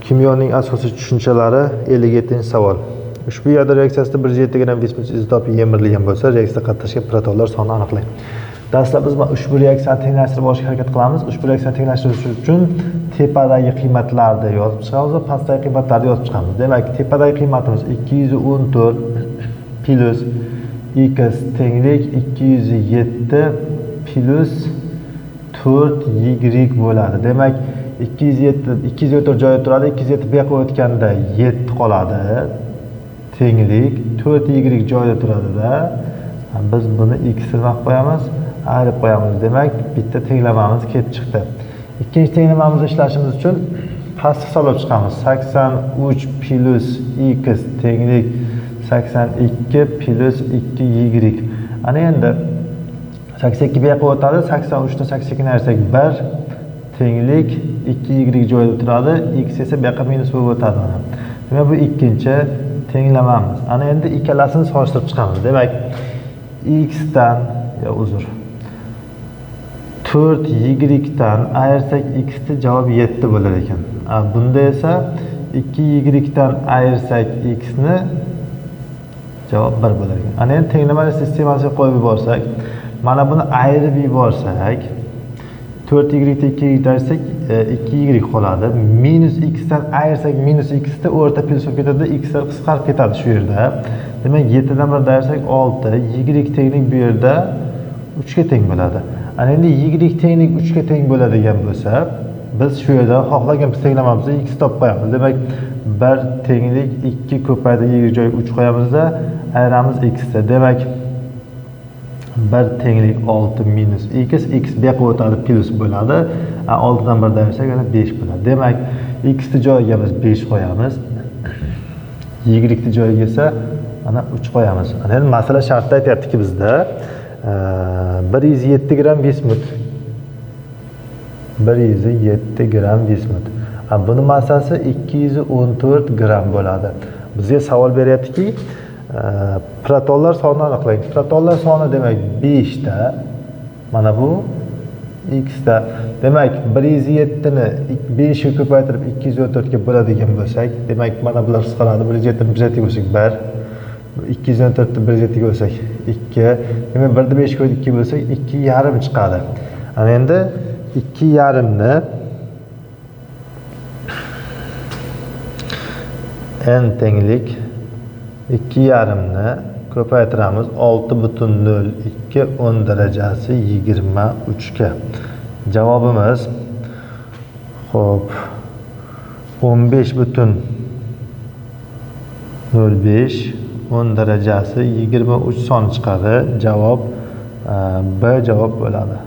Kimyoning asosiy tushunchalari 57-savol. Ushbu yadro reaksiyasida 107 gramm bismut izotopi yemirilgan bo'lsa, reaksiya qatnashgan protonlar sonini aniqlang. Dastlab biz mana ushbu reaksiyani tenglashtirib olishga harakat qilamiz. Ushbu reaksiyani tenglashtirish uchun tepadagi qiymatlarni yozib chiqamiz va pastdagi qiymatlarni yozib chiqamiz. Demak, tepadagi qiymatimiz 214 plyus x tenglik 207 plyus 4y bo'ladi. Demak, 207 204 joyda turadi. 207 bu yoqqa o'tganda 7 qoladi. Tenglik 4y joyda turadida. Biz buni x nima qilib qo'yamiz? Ayirib qo'yamiz. Demak, bitta tenglamamiz kelib chiqdi. Ikkinchi tenglamamizni ishlashimiz uchun past hisoblab chiqamiz. 83 plyus x tenglik 82 plyus 2y. Ana endi 82 bu yoqqa o'tadi. 83 dan 82 ikkini ayirsak 1 tenglik 2y joyida turadi. x esa bu yoqqa minus bo'lib o'tadi mana. Demak, bu ikkinchi tenglamamiz. Ana endi ikkalasini solishtirib chiqamiz. Demak, x dan yo uzr 4y dan ayirsak x ni javob 7 bo'lar ekan. Bunda esa 2y dan ayirsak x ni javob 1 bo'lar ekan. Ana endi tenglamani sistemasiga qo'yib yuborsak, mana buni ayirib yuborsak, 4y dan 2y ayirsak 2y qoladi. Minus x dan ayirsak minus x da o'rta plyus bo'lib ketadi, x lar qisqarib ketadi shu yerda. Demak, 7 dan 1 ayirsak 6, y tenglik bu yerda 3 ga teng bo'ladi. Ana endi y tenglik 3 ga teng bo'ladigan bo'lsa, biz shu yerdan xohlagan tenglamamizni x topib qo'yamiz. Demak, 1 tenglik 2 ko'paydi y joyiga 3 qo'yamizda, ayiramiz x da. Demak, 1 tenglik 6 minus x, x bu yoqqa o'tadi, plus bo'ladi. 6 dan 1 ayirsak yana 5 bo'ladi. Demak, x ni joyiga biz 5 qo'yamiz. y ni joyiga esa mana 3 qo'yamiz. Ana endi masala shartda aytyaptiki bizda e, 107 gramm bismut 107 gramm bismut. Buni massasi 214 gramm bo'ladi. Bizga savol beryaptiki, protonlar sonini aniqlang. Protonlar soni demak 5 ta. Mana bu ikkita. Demak, 107 ni 5 ga ko'paytirib 214 ga bo'ladigan bo'lsak, demak, mana bular qisqaradi. 107 ni 107 ga bo'lsak 1 214 ni 107 ga bo'lsak 2. Demak, 1 beshga 5 2 bo'lsak ikki yarim chiqadi. Ana endi ikki yarimni n tenglik ikki yarimni ko'paytiramiz olti butun nol ikki o'n darajasi yigirma uchga javobimiz ho'p o'n besh butun nol besh o'n darajasi yigirma uch son chiqadi javob e, b javob bo'ladi